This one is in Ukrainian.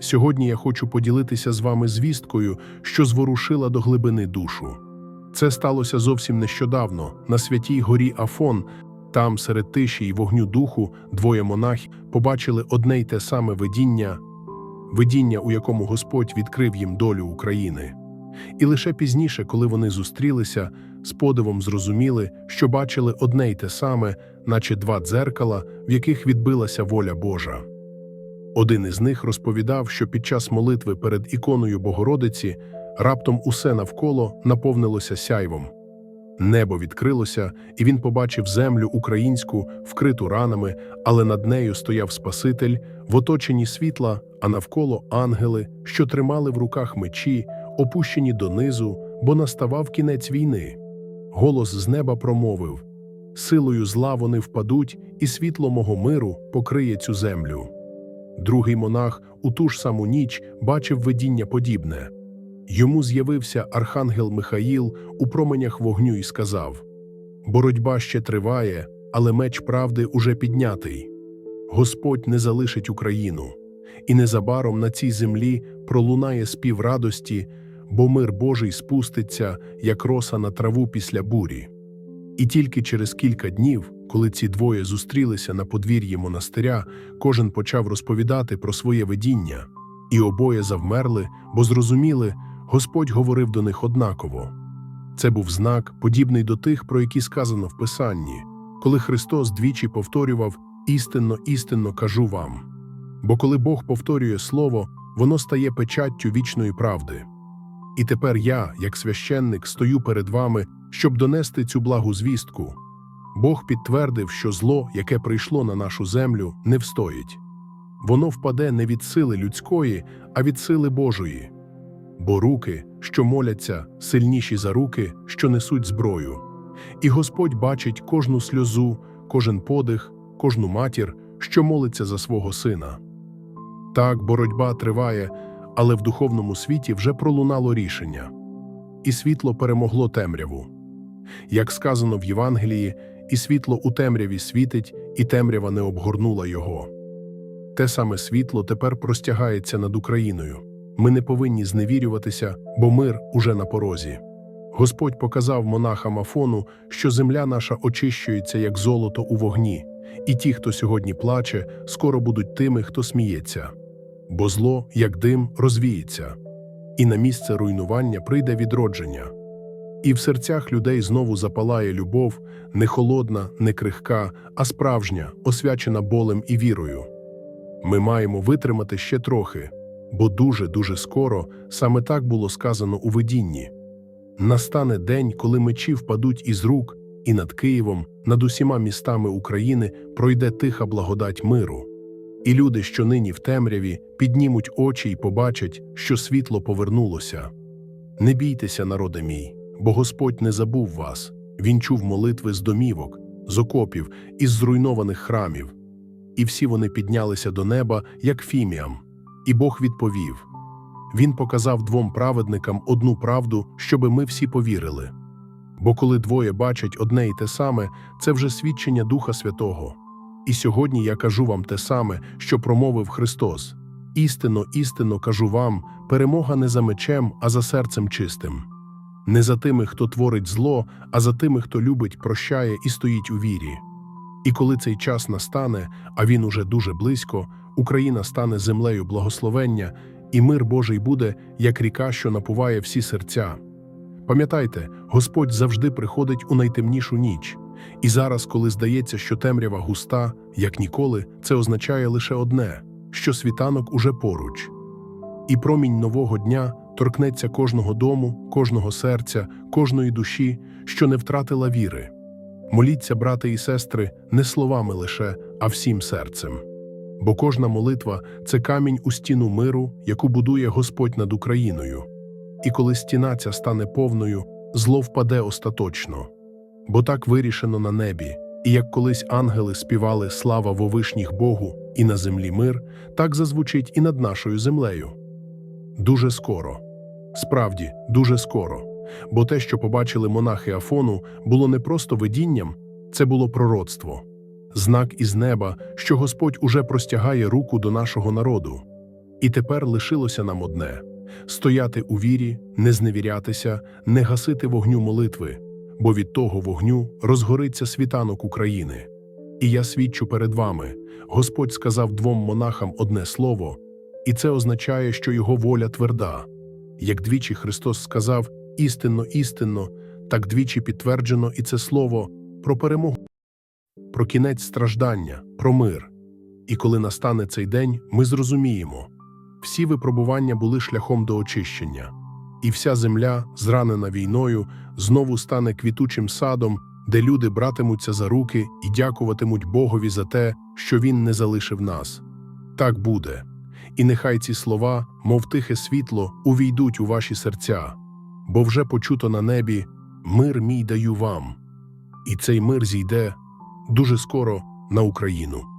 Сьогодні я хочу поділитися з вами звісткою, що зворушила до глибини душу. Це сталося зовсім нещодавно на святій горі Афон. Там, серед тиші й вогню духу, двоє монахів побачили одне й те саме видіння, видіння, у якому Господь відкрив їм долю України. І лише пізніше, коли вони зустрілися, з подивом зрозуміли, що бачили одне й те саме, наче два дзеркала, в яких відбилася воля Божа. Один із них розповідав, що під час молитви перед іконою Богородиці раптом усе навколо наповнилося сяйвом. Небо відкрилося, і він побачив землю українську, вкриту ранами, але над нею стояв Спаситель в оточенні світла, а навколо ангели, що тримали в руках мечі, опущені донизу, бо наставав кінець війни. Голос з неба промовив: Силою зла вони впадуть, і світло мого миру покриє цю землю. Другий монах у ту ж саму ніч бачив видіння подібне. Йому з'явився архангел Михаїл у променях вогню і сказав: Боротьба ще триває, але меч правди уже піднятий. Господь не залишить Україну, і незабаром на цій землі пролунає спів радості, бо мир Божий спуститься, як роса на траву після бурі. І тільки через кілька днів, коли ці двоє зустрілися на подвір'ї монастиря, кожен почав розповідати про своє видіння, і обоє завмерли, бо зрозуміли, Господь говорив до них однаково. Це був знак, подібний до тих, про які сказано в Писанні, коли Христос двічі повторював істинно, істинно кажу вам. Бо коли Бог повторює слово, воно стає печаттю вічної правди. І тепер я, як священник, стою перед вами, щоб донести цю благу звістку. Бог підтвердив, що зло, яке прийшло на нашу землю, не встоїть. Воно впаде не від сили людської, а від сили Божої. Бо руки, що моляться, сильніші за руки, що несуть зброю. І Господь бачить кожну сльозу, кожен подих, кожну матір, що молиться за свого сина. Так, боротьба триває, але в духовному світі вже пролунало рішення, і світло перемогло темряву. Як сказано в Євангелії, і світло у темряві світить, і темрява не обгорнула його. Те саме світло тепер простягається над Україною. Ми не повинні зневірюватися, бо мир уже на порозі. Господь показав монахам Афону, що земля наша очищується, як золото у вогні, і ті, хто сьогодні плаче, скоро будуть тими, хто сміється. Бо зло, як дим, розвіється, і на місце руйнування прийде відродження. І в серцях людей знову запалає любов, не холодна, не крихка, а справжня, освячена болем і вірою. Ми маємо витримати ще трохи, бо дуже-дуже скоро саме так було сказано у видінні. Настане день, коли мечі впадуть із рук, і над Києвом, над усіма містами України пройде тиха благодать миру. І люди, що нині в темряві, піднімуть очі й побачать, що світло повернулося. Не бійтеся, народе мій, бо Господь не забув вас. Він чув молитви з домівок, з окопів, із зруйнованих храмів. І всі вони піднялися до неба, як фіміам. І Бог відповів. Він показав двом праведникам одну правду, щоби ми всі повірили. Бо коли двоє бачать одне й те саме, це вже свідчення Духа Святого. І сьогодні я кажу вам те саме, що промовив Христос. Істинно, істинно кажу вам, перемога не за мечем, а за серцем чистим. Не за тими, хто творить зло, а за тими, хто любить, прощає і стоїть у вірі. І коли цей час настане, а він уже дуже близько, Україна стане землею благословення, і мир Божий буде, як ріка, що напуває всі серця. Пам'ятайте, Господь завжди приходить у найтемнішу ніч. І зараз, коли здається, що темрява густа, як ніколи, це означає лише одне, що світанок уже поруч. І промінь нового дня торкнеться кожного дому, кожного серця, кожної душі, що не втратила віри. Моліться, брати і сестри, не словами лише, а всім серцем. Бо кожна молитва це камінь у стіну миру, яку будує Господь над Україною. І коли стіна ця стане повною, зло впаде остаточно бо так вирішено на небі, і як колись ангели співали слава вовишніх Богу і на землі мир, так зазвучить і над нашою землею. Дуже скоро, справді, дуже скоро, бо те, що побачили монахи Афону, було не просто видінням, це було пророцтво, знак із неба, що Господь уже простягає руку до нашого народу. І тепер лишилося нам одне стояти у вірі, не зневірятися, не гасити вогню молитви, бо від того вогню розгориться світанок України. І я свідчу перед вами: Господь сказав двом монахам одне слово, і це означає, що його воля тверда. Як двічі Христос сказав істинно, істинно, так двічі підтверджено і це слово про перемогу, про кінець страждання, про мир. І коли настане цей день, ми зрозуміємо всі випробування були шляхом до очищення, і вся земля, зранена війною, знову стане квітучим садом, де люди братимуться за руки і дякуватимуть Богові за те, що Він не залишив нас. Так буде. І нехай ці слова, мов тихе світло, увійдуть у ваші серця, бо вже почуто на небі мир мій даю вам, і цей мир зійде дуже скоро на Україну.